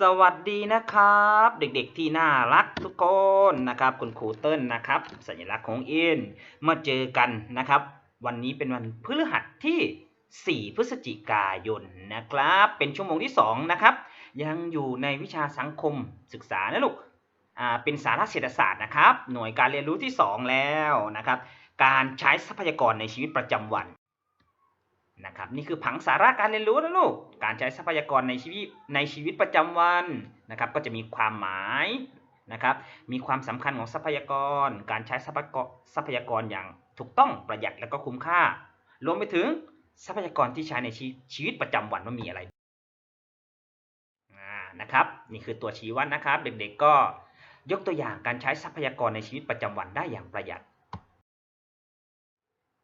สวัสดีนะครับ เด็กๆที่น่ารักทุกคนนะครับ คุณครูเติ้ลนะครับ สัญลักษณ์ของเอินมาเจอกันนะครับ วันนี้เป็นวันพฤหัสที่ 4 พฤศจิกายนนะครับ เป็นชั่วโมงที่ 2 นะครับ ยังอยู่ในวิชาสังคมศึกษานะลูกอ่าเป็นสาระเศรษฐศาสตร์นะครับ หน่วยการเรียนรู้ที่ 2 แล้วนะครับ การใช้ทรัพยากรในชีวิตประจำวัน นะครับนี่คือผังสาระการเรียนรู้นะลูก การใช้ทรัพยากรในชีวิตในชีวิตประจำวันนะครับ ก็จะมีความหมายนะครับ มีความสำคัญของทรัพยากร การใช้ทรัพยากรทรัพยากรอย่างถูกต้องประหยัดและก็คุ้มค่า รวมไปถึงทรัพยากรที่ใช้ในชีชีวิตประจำวันว่ามีอะไรนะครับ นี่คือตัวชี้วัดนะครับ เด็กๆก็ยกตัวอย่างการใช้ทรัพยากรในชีวิตประจำวันได้อย่างประหยัด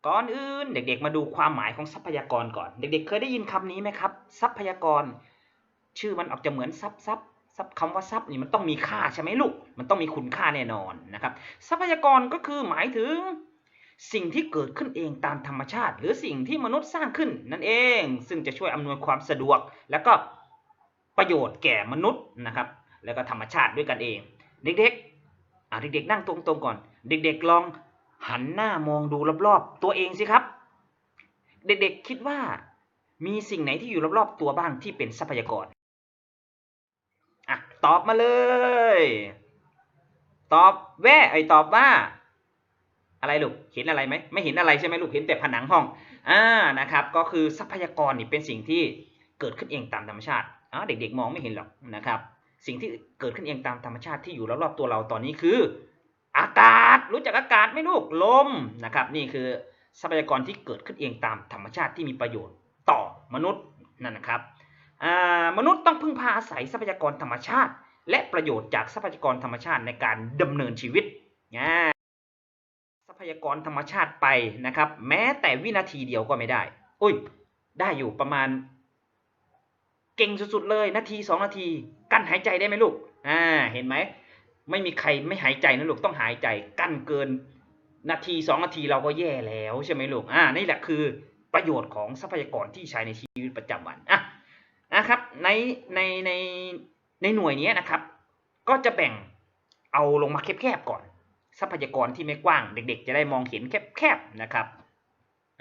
ก่อนอื่นเด็กๆ มาดูความหมายของทรัพยากรก่อน เด็กๆ เคยได้ยินคำนี้ไหมครับ ทรัพยากร ชื่อมันออกจะเหมือนทรัพย์ทรัพย์ทรัพย์คำว่าทรัพย์นี่มันต้องมีค่าใช่ไหมลูก มันต้องมีคุณค่าแน่นอนนะครับ ทรัพยากรก็คือหมายถึง สิ่งที่เกิดขึ้นเองตามธรรมชาติ หรือสิ่งที่มนุษย์สร้างขึ้นนั่นเอง ซึ่งจะช่วยอำนวยความสะดวก แล้วก็ประโยชน์แก่มนุษย์นะครับ แล้วก็ธรรมชาติด้วยกันเอง เด็กๆอะเด็กๆ นั่งตรงๆก่อน เด็กๆลอง หันหน้ามองดูรอบๆ ตัวเองสิครับ เด็กๆคิดว่า มีสิ่งไหนที่อยู่รอบๆ ตัวบ้างที่เป็นทรัพยากรอะตอบมาเลย ตอบแว่ไอตอบว่า อะไรลูกเห็นอะไรไหมไม่เห็นอะไรใช่ไหมลูกเห็นแต่ผนังห้องอ่านะครับ ก็คือทรัพยากรนี่เป็นสิ่งที่เกิดขึ้นเองตามธรรมชาติอ๋อเด็กๆ มองไม่เห็นหรอกนะครับ สิ่งที่เกิดขึ้นเองตามธรรมชาติที่อยู่รอบๆตัวเราตอนนี้คือ อากาศรู้จักอากาศไหมลูกลมนะครับ นี่คือทรัพยากรที่เกิดขึ้นเองตามธรรมชาติที่มีประโยชน์ต่อมนุษย์นั่นนะครับมนุษย์ต้องพึ่งพาอาศัยทรัพยากรธรรมชาติ และประโยชน์จากทรัพยากรธรรมชาติในการดำเนินชีวิตทรัพยากรธรรมชาติไปนะครับ แม้แต่วินาทีเดียวก็ไม่ได้ อุ้ยได้อยู่ประมาณ เก่งสุดๆเลยนาทีสองนาที กั้นหายใจได้ไหมลูกอ่าเห็นไหม ไม่มีใครไม่หายใจนะลูกต้องหายใจกั้นเกิน นาทีสองนาทีเราก็แย่แล้วใช่ไหมลูกอ่านี่แหละคือประโยชน์ของทรัพยากรที่ใช้ในชีวิตประจำวันอะนะครับในในในในหน่วยนี้นะครับ ก็จะแบ่งเอาลงมาแคบๆก่อน ทรัพยากรที่ไม่กว้างเด็ก ๆ จะได้มองเห็นแคบๆนะครับ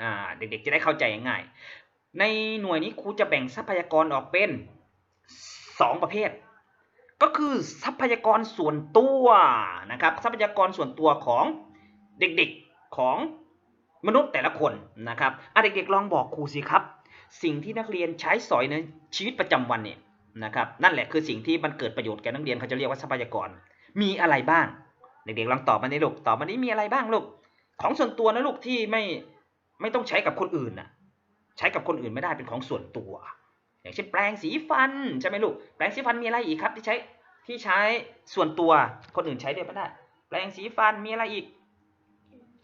อ่าเด็กๆจะได้เข้าใจง่ายในหน่วยนี้ครูจะแบ่งทรัพยากรออกเป็นสองประเภท ก็คือทรัพยากรส่วนตัวนะครับทรัพยากรส่วนตัวของเด็กๆของมนุษย์แต่ละคนนะครับอะเด็กๆลองบอกครูสิครับ สิ่งที่นักเรียนใช้สอยในชีวิตประจำวันเนี่ยนะครับนั่นแหละคือสิ่งที่มันเกิดประโยชน์แก่นักเรียนเขาจะเรียกว่าทรัพยากร มีอะไรบ้าง เด็กๆลองตอบมาดิลูกตอบมาดิมีอะไรบ้างลูกของส่วนตัวนะลูกที่ไม่ไม่ต้องใช้กับคนอื่นนะใช้กับคนอื่นไม่ได้เป็นของส่วนตัว อย่างเช่นแปรงสีฟันใช่ไหมลูกแปรงสีฟันมีอะไรอีกครับที่ใช้ที่ใช้ส่วนตัวคนอื่นใช้ได้ไม่ได้ แปรงสีฟันมีอะไรอีก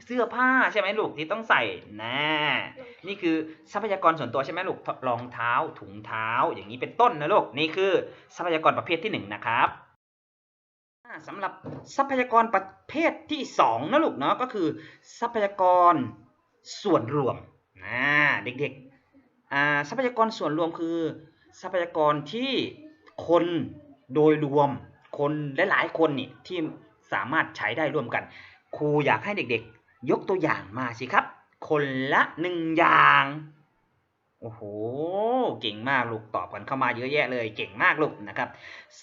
เสื้อผ้าใช่ไหมลูกที่ต้องใส่นะนี่คือทรัพยากรส่วนตัวใช่ไหมลูกรองเท้าถุงเท้าอย่างนี้เป็นต้นนะลูกนี่คือทรัพยากรประเภทที่หนึ่งนะครับอ่าสำหรับทรัพยากรประเภทที่สองนะลูกเนาะก็คือ ทรัพยากรส่วนรวมนะเด็กๆ ทรัพยากรส่วนรวมคือ ทรัพยากรที่คนโดยรวมคนหลายๆคนนี่ที่สามารถใช้ได้ร่วมกัน ครูอยากให้เด็กๆ ยกตัวอย่างมาสิครับ คนละหนึ่งอย่างโอ้โห เก่งมากลูกตอบกันเข้ามาเยอะแยะเลย เก่งมากลูกนะครับ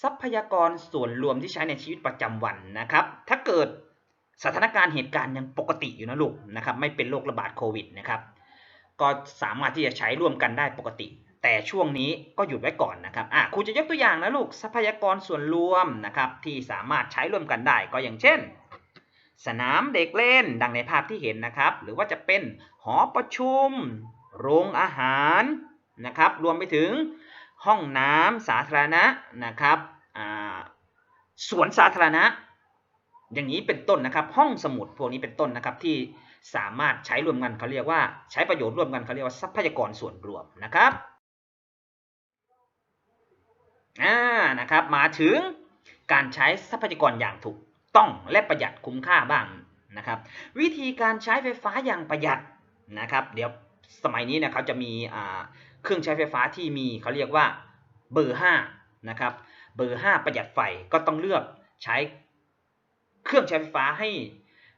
ทรัพยากรส่วนรวมที่ใช้ในชีวิตประจำวันนะครับ ถ้าเกิดสถานการณ์เหตุการณ์ยังปกติอยู่นะลูกนะครับ ไม่เป็นโรคระบาดโควิดนะครับ ก็สามารถที่จะใช้ร่วมกันได้ปกติ แต่ช่วงนี้ก็หยุดไว้ก่อนนะครับอะครูจะยกตัวอย่างนะลูกทรัพยากรส่วนรวมนะครับที่สามารถใช้ร่วมกันได้ก็อย่างเช่น สนามเด็กเล่นดังในภาพที่เห็นนะครับ หรือว่าจะเป็นหอประชุม โรงอาหารนะครับ รวมไปถึงห้องน้ำสาธารณะนะครับอาสวนสาธารณะ อย่างนี้เป็นต้นนะครับ ห้องสมุดพวกนี้เป็นต้นนะครับที่สามารถใช้ร่วมกันเขาเรียกว่า ใช้ประโยชน์ร่วมกันเขาเรียกว่าทรัพยากรส่วนรวมนะครับอ่านะครับ มาถึงการใช้ทรัพยากรอย่างถูกต้องและประหยัดคุ้มค่าบ้างนะครับ วิธีการใช้ไฟฟ้าอย่างประหยัดนะครับ เดี๋ยวสมัยนี้เนี่ยเขาจะมีเครื่องใช้ไฟฟ้าที่มีเขาเรียกว่าเบอร์ห้านะครับเบอร์ 5 ประหยัดไฟก็ต้องเลือกใช้ เครื่องใช้ไฟฟ้าให้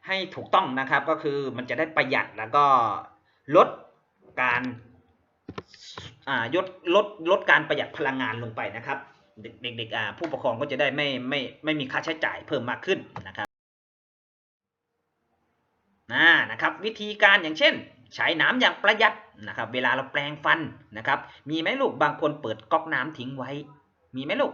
ให้ถูกต้องนะครับ ก็คือมันจะได้ประหยัดแล้วก็ลดการอ่าลดลดลดการประหยัดพลังงานลงไปนะครับ เด็กๆอ่าผู้ปกครองก็จะได้ไม่ไม่ไม่มีค่าใช้จ่ายเพิ่มมากขึ้นนะครับอ่านะครับ วิธีการอย่างเช่น ใช้น้ำอย่างประหยัดนะครับ เวลาเราแปรงฟันนะครับ มีไหมลูกบางคนเปิดก๊อกน้ำทิ้งไว้ มีไหมลูก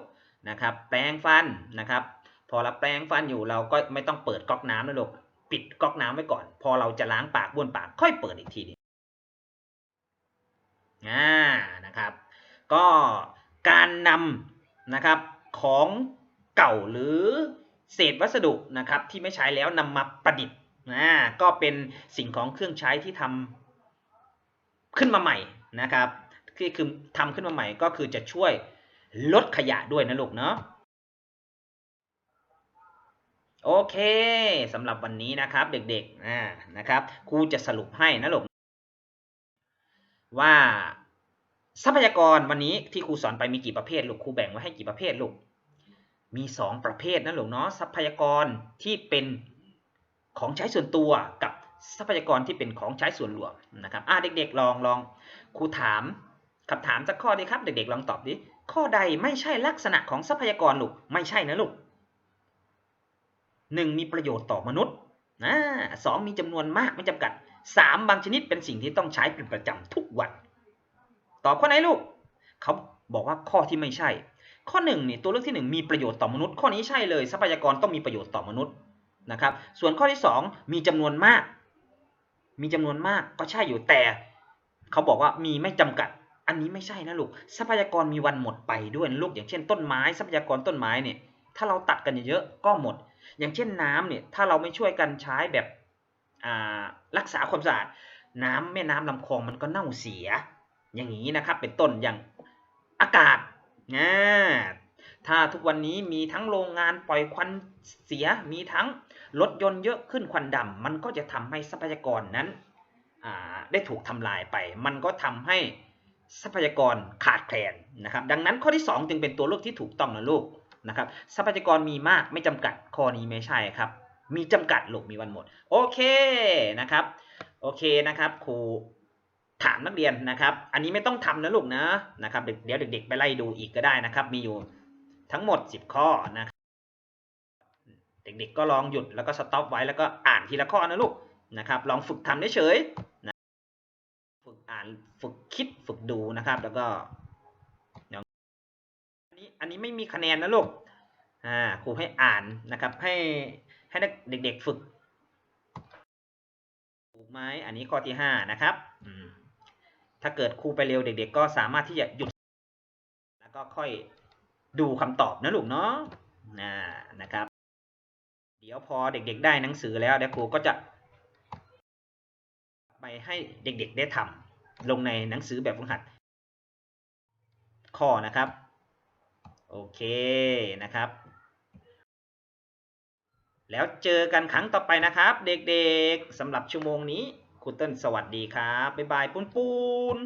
นะครับ แปรงฟันนะครับ พอเราแปรงฟันอยู่เราก็ไม่ต้องเปิดก๊อกน้ำนะลูกปิดก๊อกน้ำไว้ก่อน พอเราจะล้างปากบ้วนปากค่อยเปิดอีกทีหนึงอ่านะครับ ก็การนำนะครับของเก่าหรือเศษวัสดุนะครับที่ไม่ใช้แล้วนำมาประดิษฐ์นะก็เป็นสิ่งของเครื่องใช้ที่ทำขึ้นมาใหม่นะครับที่คือทำขึ้นมาใหม่ก็คือจะช่วยลดขยะด้วยนะลูกเนาะ โอเคสำหรับวันนี้นะครับเด็กๆอ่านะครับครูจะสรุปให้นะลูกว่าทรัพยากรวันนี้ที่ครูสอนไปมีกี่ประเภทลูกครูแบ่งไว้ให้กี่ประเภทลูกมี 2 ประเภทนะลูกเนาะทรัพยากรที่เป็นของใช้ส่วนตัวกับทรัพยากรที่เป็นของใช้ส่วนรวมนะครับอ่าเด็กๆลองลองครูถามคำถามสักข้อดีครับ เด็กๆลองตอบดิข้อใดไม่ใช่ลักษณะของทรัพยากรลูกไม่ใช่นะลูก หนึ่งมีประโยชน์ต่อมนุษย์อ่าสองมีจำนวนมากไม่จำกัดสามบางชนิดเป็นสิ่งที่ต้องใช้เป็นประจำทุกวัน ตอบข้อไหนลูก เขาบอกว่าข้อที่ไม่ใช่ ข้อหนึ่งนี่ตัวเลือกที่หนึ่งมีประโยชน์ต่อมนุษย์ ข้อนี้ใช่เลยทรัพยากรต้องมีประโยชน์ต่อมนุษย์นะครับ ส่วนข้อที่สองมีจำนวนมาก มีจำนวนมากก็ใช่อยู่แต่ เขาบอกว่ามีไม่จำกัด อันนี้ไม่ใช่นะลูก ทรัพยากรมีวันหมดไปด้วยนะลูกอย่างเช่นต้นไม้ ทรัพยากรต้นไม้เนี่ยถ้าเราตัดกันเยอะๆก็หมด อย่างเช่นน้ำเนี่ยถ้าเราไม่ช่วยกันใช้แบบรักษาความสะอาดน้ำแม่น้ำลำคลองมันก็เน่าเสีย อย่างนี้นะครับ เป็นต้นอย่างอากาศนะถ้าทุกวันนี้มีทั้งโรงงานปล่อยควันเสียมีทั้งรถยนต์เยอะขึ้นควันดำมันก็จะทำให้ทรัพยากรนั้นได้ถูกทำลายไป มันก็ทำให้ทรัพยากรขาดแคลนนะครับ ดังนั้นข้อที่ 2 จึงเป็นตัวเลือกที่ถูกต้องนะลูก นะครับทรัพยากรมีมากไม่จำกัดข้อนี้ไม่ใช่ครับ มีจำกัดลูกมีวันหมด โอเคนะครับโอเคนะครับครูถามนักเรียนนะครับ อันนี้ไม่ต้องทำนะลูกนะนะครับ เดี๋ยวเดียวเด็ก ๆ ไปไล่ดูอีกก็ได้นะครับ มีอยู่ทั้งหมด 10 ข้อนะครับเด็กๆก็ลองหยุดแล้วก็สต็อปไว้แล้วก็อ่านทีละข้อนะลูกนะครับ ลองฝึกทำเฉยๆนะฝึกอ่านฝึกคิดฝึกดูนะครับ แล้วก็ อันนี้ไม่มีคะแนนนะลูกอ่าครูให้อ่านนะครับ ให้ให้นักเด็กๆฝึกถูกไหมอันนี้ข้อที่ห้านะครับถ้าเกิดครูไปเร็วเด็ก ๆ ก็สามารถที่จะหยุด แล้วก็ค่อยดูคำตอบนะลูกเนาะนะนะครับ เดี๋ยวพอเด็ก ๆ ได้หนังสือแล้วเดี๋ยวครูก็จะ ไปให้เด็กๆได้ทำลงในหนังสือแบบฝึกหัด ข้อนะครับ โอเคนะครับ แล้วเจอกันครั้งต่อไปนะครับ เด็กๆสำหรับชั่วโมงนี้ครูเติ้ลสวัสดีครับ บ๊ายบายปุ้นปูน